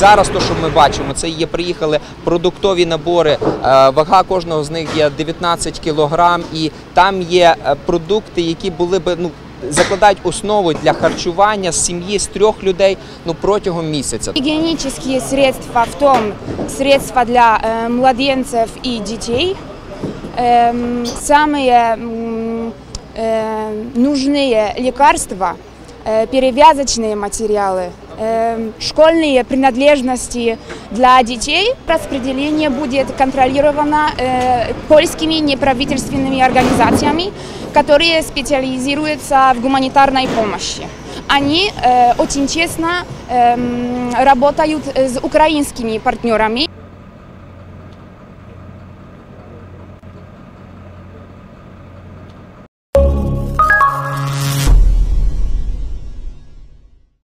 Зараз то, що ми бачимо, це є приїхали продуктові набори. Е, вага кожного з них є 19 кілограм, і там є е, продукти, які були б ну. Закладають основу для харчування сім'ї з трьох людей ну протягом місяця. Гігієнічні средства в тому средства для е, младенців і дітей. Самые м, э, нужные лекарства, э, перевязочные материалы, эм, школьные принадлежности для детей. Распределение будет контролировано э, польскими неправительственными организациями, которые специализируются в гуманитарной помощи. Они очень честно эм, работают с украинскими партнерами.